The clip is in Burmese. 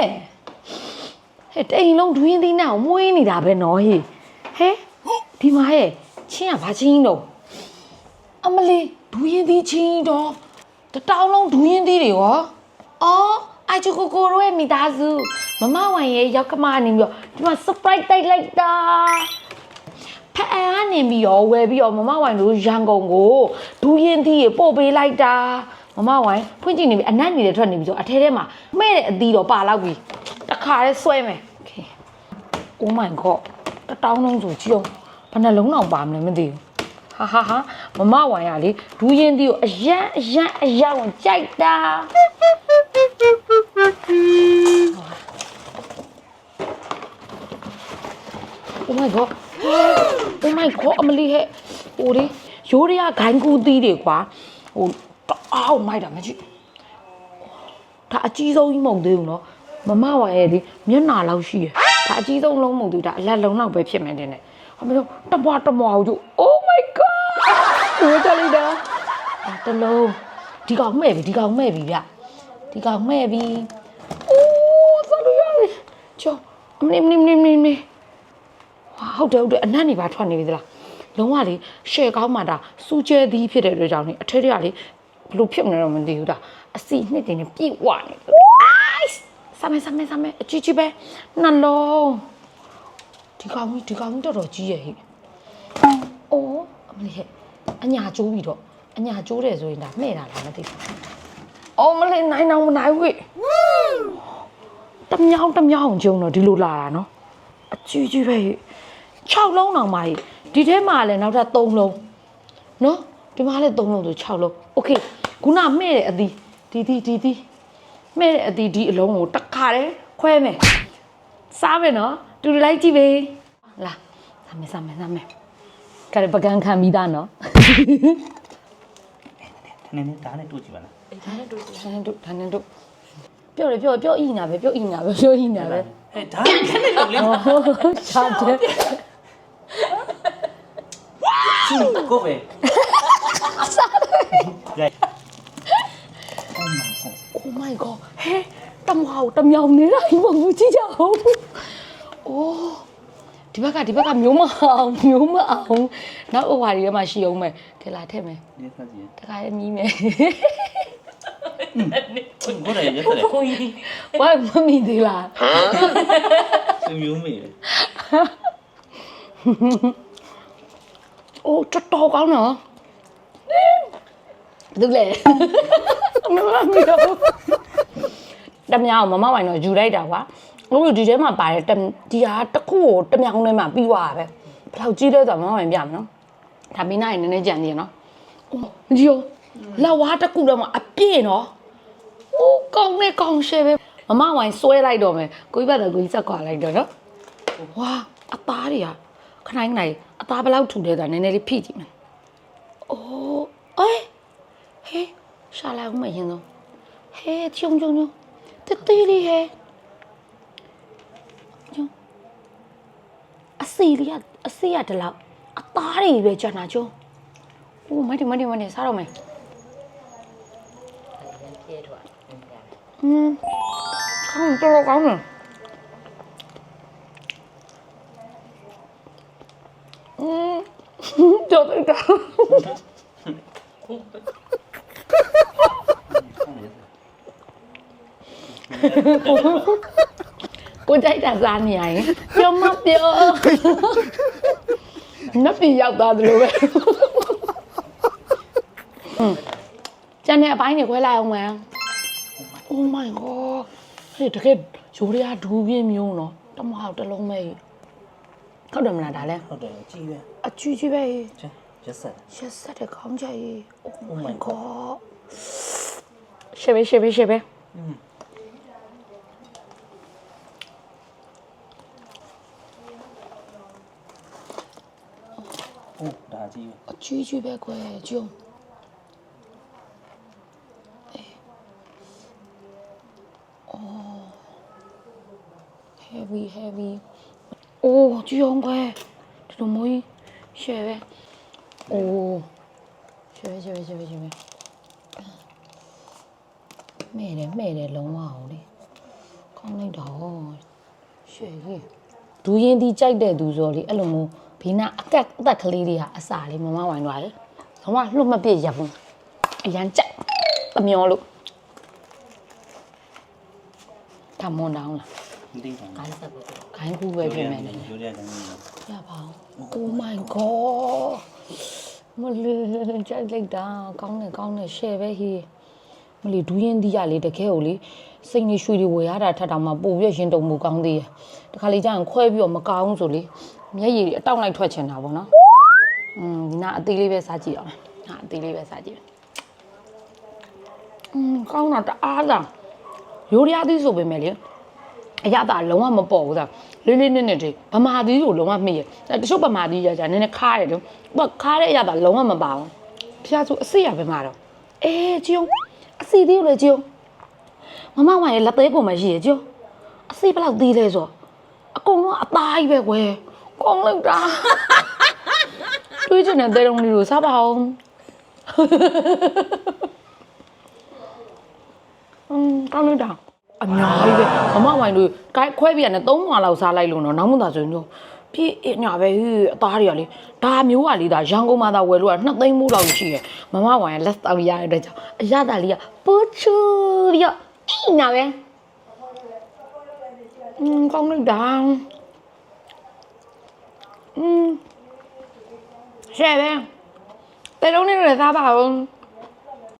ဲဟဲ့တိန်လုံးဒွင်းသီးနဲ့မွေးနေတာပဲနော်ဟေးဟဲဒီမှာဟဲ့ချင်းကဘာချင်းတော့အမလေးဒွင်းသီးချင်းတော့တတောင်းလုံးဒွင်းသီးတွေရောအော်အိုင်ချူကိုကိုရိုရဲ့မိသားစုမမဝိုင်ရဲ့ရောက်ကမနေပြီးတော့ဒီမှာ surprise တိုက်လိုက်တာဖအန်ကနေပြီးတော့ဝယ်ပြီးတော့မမဝိုင်တို့ရန်ကုန်ကိုဒူးရင်သီးရေပို့ပေးလိုက်တာ မမဝိုင်ဖွင့်ကြည့်နေပြီအနက်နေတဲ့ထွက်နေပြီးတော့အထဲထဲမှာမှဲ့တဲ့အသီးတော့ပါလောက်ပြီတခါတည်းဆွဲမယ် okay oh my god တတောင်းလုံးဆိုကြည့်အောင်ဘယ်နှလုံးအောင်ပါမလဲမသိဘူးဟာဟာဟာမမဝိုင်ရလေဒူးရင်သီးကိုအရန်အရန်အရန်ကိုကြိုက်တာ Oh my god. Oh my god အမလီဟဲ့ဟိုလေရိုးရရဂိုင်းကူသီးတွေကွာဟို တအားမိုက်တာမကြည့်ဒါအကြီးဆုံးကြီးမဟုတ်သေးဘူးနော်မမဝါရဲ့လေမျက်နှာလောက်ရှိရယ်ဒါအကြီးဆုံးလုံးမဟုတ်သေးဘူးဒါအလက်လုံးလောက်ပဲဖြစ်မယ်တင်တယ်အမလို့တမွားတမွားဟိုကျ Oh my god ဝေးကြလိုက်တာဒါတလုံးဒီကောင်မဲ့ပြီဒီကောင်မဲ့ပြီဗျဒီကောင်မဲ့ပြီအိုးသလို့ရတယ်ချောအမလီမလီမလီမလီမလီဟာဟုတ်တယ်ဟုတ်တယ်အနက်နေပါထွက်နေပြီသလားလုံးဝလေရှယ်ကောင်းမှဒါစူးကျဲသည်ဖြစ်တဲ့အတွက်ကြောင့်နေအထက်ထက်ကလေ ဘလို့ဖြစ်မလဲတော့မသိဘူးဒါအစီနှစ်တင်နေပြည့်ဝနေတယ်အိုက်ဆမ်းမဲဆမ်းမဲဆမ်းမဲအကြီးကြီးပဲနှလုံးဒီကောင်ကြီးဒီကောင်ကြီးတော်တော်ကြီးရဲ့ဟိအိုးအမလေးဟဲ့အညာကျိုးပြီတော့အညာကျိုးတယ်ဆိုရင်ဒါမှဲ့တာလားမသိဘူးအော်မလေးနိုင်အောင်မနိုင်ဘူးတမြောင်းတမြောင်းကျုံတော့ဒီလိုလာတာနော် အကြီးကြီးပဲ6လုံးတောင်ပါဒီထဲမှာလည်းနောက်ထပ်3လုံးနော်ဒီမှာလည်း3လုံးဆို6လုံးโอเค ခုနမဲ့တဲ့အသီးဒီဒီဒီဒီမဲ့တဲ့အသီးဒီအလုံးကိုတစ်ခါတည်းခွဲမယ်စားမယ်နော်တူတူလိုက်ကြည့်ပဲလာစားမယ်စားမယ်စားမယ်ကဲပကံခံပြီးသားနော်နည်းနည်းဒါနဲ့တို့ကြည့်ပါလားဒါနဲ့တို့ဒါနဲ့တို့ဒါနဲ့တို့ပြောတယ်ပြောပြောအီနာပဲပြောအီနာပဲပြောအီနာပဲဟဲ့ဒါနဲ့နဲ့လို့လေချာတယ်ကိုပဲရိုက် Oh my god ဟဲတမောင်တမြောင်နေတာဒီမဟုတ်ကြည့်ကြအောင်။အိုးဒီဘက်ကဒီဘက်ကမျိုးမအောင်မျိုးမအောင်နောက်အဝါတွေထဲမှာရှိအောင်မယ်ထဲလာထည့်မယ်ဒီဖတ်စီတခါလေးမြည်မယ်ကိုရရရတယ်ကိုကြီးဘာမမီသေးလားသူမျိုးမေအိုးတော်တော်ကောင်းနော်ဘယ်သူလဲမမမီ တော့တမြောင်မမဝိုင်တော့ယူလိုက်တာကွာအခုဒီထဲမှာပါတယ်တဒီဟာတစ်ခုကိုတမြောင်ထဲမှာပြီးသွားတာပဲဘယ်လောက်ကြီးလဲဆိုတော့မမဝိုင်ပြမယ်နော်ဒါမင်းနိုင်နည်းနည်းကြံသေးရနော်ဒီယောလာဝါတစ်ခုတော့မှအပြည့်နော်အိုးကောင်းနေကောင်းရှယ်ပဲမမဝိုင်ဆွဲလိုက်တော့မယ်ကိုကြီးဘက်တော့ကိုကြီးစက်ခွာလိုက်တော့နော်ဝါအသားတွေကခဏခဏအသားဘယ်လောက်ထူလဲဆိုတာနည်းနည်းလေးဖိကြည့်မယ်အိုးအေးဟေး ရှာလိုက်ဦးမရင်တော့ဟေးချုံချုံချုံတတိလေးဟဲ့ချုံအစီလေးကအစီရတလောက်အသားတွေပဲကြာနာချုံအိုးမတ်ဒီမတ်ဒီမတ်ဒီစားတော့မယ်อืม ကိုကြိုက်တာစားနေရရင်ပြောမပြောနတ်ပြည်ရောက်သွားသလိုပဲကျန်တဲ့အပိုင်းတွေခွဲလိုက်အောင်မန်း Oh my god ဟေ့တကယ်ရိုးရဒူးပြင်းမျိုးနော်တမဟောက်တစ်လုံးပဲဟုတ်တယ်မလားဒါလဲဟုတ်တယ်ကြီးပဲအကြီးကြီးပဲရက်ဆက်ရက်ဆက်တဲ့ခေါင်းကြိုက် Oh my god ရှေ့ပဲရှေ့ပဲရှေ့ပဲอืม ဟုတ်ဒါကြည့်အချူကြီးပဲကွယ်ဂျုံအော် heavy heavy အိုးကြည့်အောင်ကွယ်ဒီလိုမျိုးကြီးရှေ့ပဲအိုးရှေ့ပဲရှေ့ပဲရှေ့ပဲရှေ့ပဲမဲ့တယ်မဲ့တယ်လုံးဝအောင်လေကောကောင်းလိုက်တော့ရှယ်ကြီး ဒူရင်ဒီကြိုက်တဲ့သူဆိုတော့လေအဲ့လိုမျိုးဘေးနာအကက်အသက်ကလေးတွေဟာအစာလေးမမဝိုင်းသွားလေဘာမှလွတ်မပြည့်ရဘူးအရန်ကြိုက်အမျောလို့တမွန်တောင်းလားမသိပါခိုင်းဆက်ဖို့ခိုင်းကူပဲပြင်မယ်လေရိုးရတဲ့ကောင်ကြီးရပါဘူး Oh my god မလေးကြိုက်လိုက်တာကောင်းတယ်ကောင်းတယ် share ပဲဟေးမ လေးဒူးရင်ဒီရလေတကယ်ကိုလေစိတ်နေရွှေတွေဝယ်ရတာထက်တောင်မှပိုပြီးရင်တုံမှုကောင်းသေးရတခါလေကျရင်ခွဲပြီးတော့မကောင်းဆိုလေမျက်ရည်တွေအတောက်လိုက်ထွက်ချင်တာပေါ့နော်อืมဒီနာအသေးလေးပဲစားကြည့်အောင်ဟာအသေးလေးပဲစားကြည့်อืมကောင်းတာတအားလားရိုးရသည်ဆိုပေမဲ့လေ အရသာလုံးဝမပေါ်ဘူးသားလေးလေးနက်နက်တွေဗမာသီးကိုလုံးဝမေ့ရအဲတချို့ဗမာသီးရကြနည်းနည်းခါရတယ်လို့သူကခါတဲ့အရသာလုံးဝမပါဘူးဖျားဆိုအစ်စ်ရပဲမှာတော့အေးကျုံ အစီသေးကိုလေကျုံမမဝိုင်ရဲ့လက်သေးကိုမှရှိရကျုံအစီဘယ်လောက်သေးလဲဆိုအကုန်လုံးအသားကြီးပဲကွယ်ကောင်းလိုက်တာတွေးချင်တဲ့တဲတုံးလေးကိုစားပါအောင်อืมကောင်းလိုက်တာအများကြီးပဲမမဝိုင်တို့ကိုက်ခွဲပြရတယ်၃မွာလောက်စားလိုက်လို့နော်နောက်မှသာဆိုရင်တို့ ပြည့်အညာပဲဟိအသားတွေကလေဒါမျိုးကလေဒါရန်ကုန်မှာသာဝယ်လို့က2သိန်းမိုးလောက်ရှိရယ်မမဝိုင်ကလက်တောက်ရရတဲ့ကြောင့်အရသာလေးကပူချူပြီးတော့အညာပဲอืมကောင်းလိုက်တာอืมရှယ်ပဲတဲလုံးလေးတွေစားပါဦး